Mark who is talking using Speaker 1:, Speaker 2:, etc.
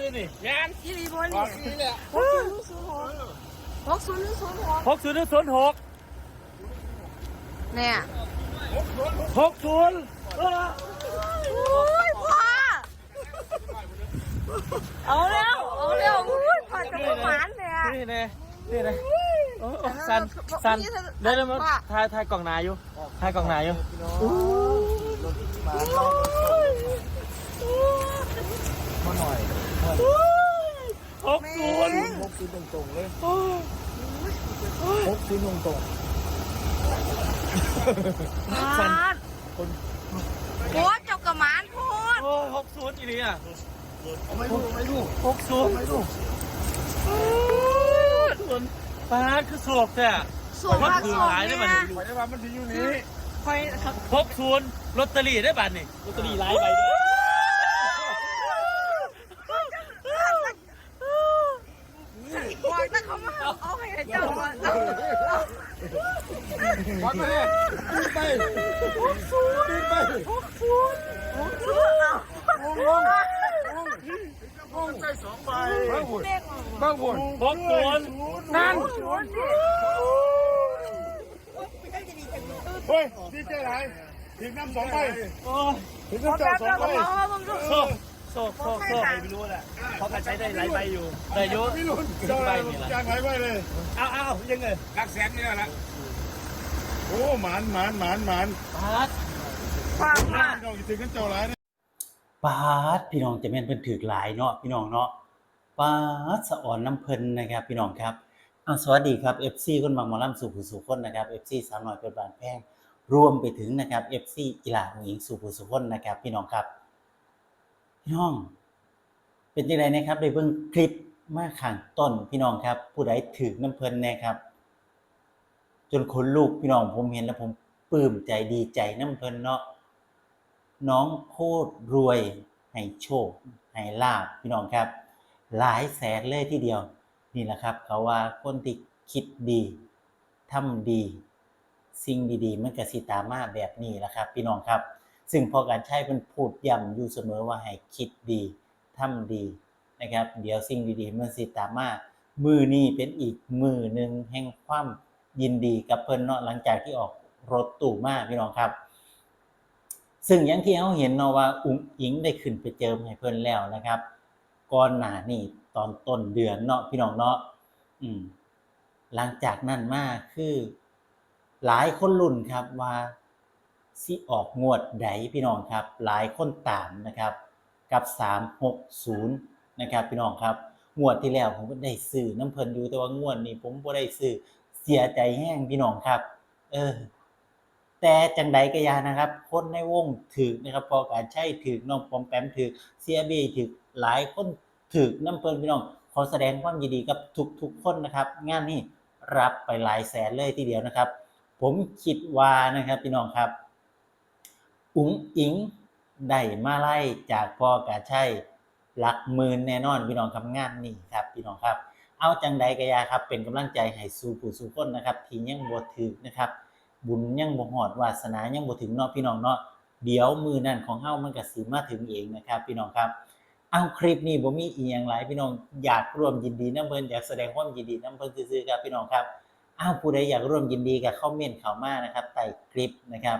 Speaker 1: เลยนี่
Speaker 2: งาน
Speaker 3: อีรีบอ
Speaker 1: อ
Speaker 3: นี่
Speaker 1: อกนี่แหละ
Speaker 3: หกศูนย์ศูนย์หกหกศูนย์ศูนย์หก
Speaker 2: หกศูนย์ศูนย์หก
Speaker 3: เนี่ย
Speaker 2: หกศูนย์เออ
Speaker 3: โอ้ยพ่อเอาแล้วเอาแล้วอุ้ยพ่อจะประมาณเนี่ย
Speaker 2: นี่แน่นี่แน่โอ้โอ้สันสันเดี๋ยวเดี๋ยวมาถ่ายถ่ายกล่องหนาอยู่ถ่ายกล่องหนาอยู่
Speaker 1: มาหน่อย
Speaker 2: หกศูนย์
Speaker 1: พกซื้อตรงๆเลยพกซื้อตรง
Speaker 3: สันโคตรเจ้ากระมานโคตร
Speaker 2: โอ้หกศูนย์อีนี่อะ
Speaker 1: ๆเอาไม่รู้ไม่รู้
Speaker 2: หกศูนย์
Speaker 1: ไม่รู้
Speaker 2: ศูนย์ปาดคือสวกแต่
Speaker 3: สวมมากสวมเนี่ย
Speaker 1: ไปได้ว่ามันที่อยู่นี้
Speaker 3: คอยครับ
Speaker 2: หกศูนย์ลอตเตอรี่ได้บัตรนี่ลอตเตอรี่หลายใบด้วย
Speaker 3: บอกแต่เขามาเอาให้เจ้าก่อน
Speaker 1: วัดไปเลยขึ้นไปขึ้นไป
Speaker 3: ลงลง
Speaker 1: ห้องใส่สองใบบ้างหุ่นบ้างหุ่น
Speaker 2: หกวนนั่น
Speaker 1: เฮ้ยดีใจไรถึงน้ำสองใบถึงน้ำสองใบ
Speaker 2: โซกโซกโซกโซกไม่รู้แหละเพราะการใช้ได้หลายใบอยู่ แต่อยุ
Speaker 1: ไม่รู้เจ้าอะไรจางหายไปเลย
Speaker 2: เอาเอายังไง
Speaker 1: รักแสนนี่แหละโอ้หมานหมานหมานหมาน
Speaker 2: ปาด
Speaker 3: ฟังมา
Speaker 1: เราถึงกันเจ้าไรนะ
Speaker 4: ปาดพี่น้องจะแม่นเพิ่นถือหลายเนาะพี่น้องเนาะปาดสะอ่อนน้ำเพลินนะครับ พี่น้องครับอาสวัสดีครับ FC คนบางมอลำสู่ผู้สู่คนนะครับ FC สาวน้อยเป็นบานแพงรวมไปถึงนะครับ FC อีหลาของหญิงสู่ผู้สู่คนนะครับ พี่น้องครับ พี่น้อง เป็นจังไดนะครับได้เบิ่งคลิปมาข้างต้นพี่น้องครับ ผู้ใดถือน้ำเพลินน่ครับ จนคนลูกพี่น้องผมเห็นแล้วผมปลื้มใจดีใจน้ำเพลินเนาะน้องโคตรรวยให้โชคให้ลาบพี่น้องครับ หลายแสนเลยทีเดียว นี่แหละครับ เขาว่าคนที่คิดดีทำดี สิ่งดีๆมันก็สิตามมาแบบนี้แหละครับ พี่น้องครับ ซึ่งพอการใช้เป็นพูดย้ำอยู่เสมอว่าให้คิดดีทำดีนะครับ เดี๋ยวสิ่งดีๆมันสิตามมามือนี้เป็นอีกมือหนึ่งแห่งความยินดีกับเพิ่นเนาะหลังจากที่ออกรถตู้มากพี่น้องครับ ซึ่งอย่างที่เขาเห็นเนาะว่าอุ้งอิงได้ขึ้นไปเจิมให้เพิ่นแล้วนะครับก่อนหน้านี่ตอนต้นเดือนเนาะพี่น้องเนาะอืมหลังจากนั้นมาคือ หลายคนลุ้นครับว่า สิออกงวดใดพี่น้องครับ หลายคนตามนะครับ กับ 360 นะครับ พี่น้องครับ งวดที่แล้วผมก็ได้ซื้อน้ำเพลินอยู่แต่ว่างวดนี้ผมบ่ได้ซื้อเสียใจแห้งพี่น้องครับ เออ แต่จังใดก็ยานะครับ คนในวงถือนะครับ พอการใช้ถือน้องปอมแปมถือเสียบีถือหลายคนถือน้ำเพลินพี่น้องขอแสดงความยินดีกับทุกๆคนนะครับ งานนี้รับไปหลายแสนเลยทีเดียวนะครับ ผมคิดว่านะครับพี่น้องครับ อุ๋งอิงได้มาไล่จากพ่อกาใช่หลักหมื่นแน่นอนพี่น้องครับงานนี้ครับพี่น้องครับ เอาจังใดก็อยาครับ เป็นกำลังใจให้สู่ผู้สู่คนนะครับที่ยังบ่ถึกนะครับ บุญยังบ่ฮอดวาสนายังบ่ถึงเนาะพี่น้องเนาะเดี๋ยวมือนั่นของเฮามันก็สิมาถึงเองนะครับ พี่น้องครับ เอาคลิปนี้บ่มีอีหยังหลายพี่น้องอยากร่วมยินดีนํเพิ่นอยากแสดงความยินดีนํเพิ่นซื่อๆครับพี่น้องครับอ้าวผู้ใดอยากร่วมยินดีก็คอมเมนต์เข้ามานะครับใต้คลิปนะครับ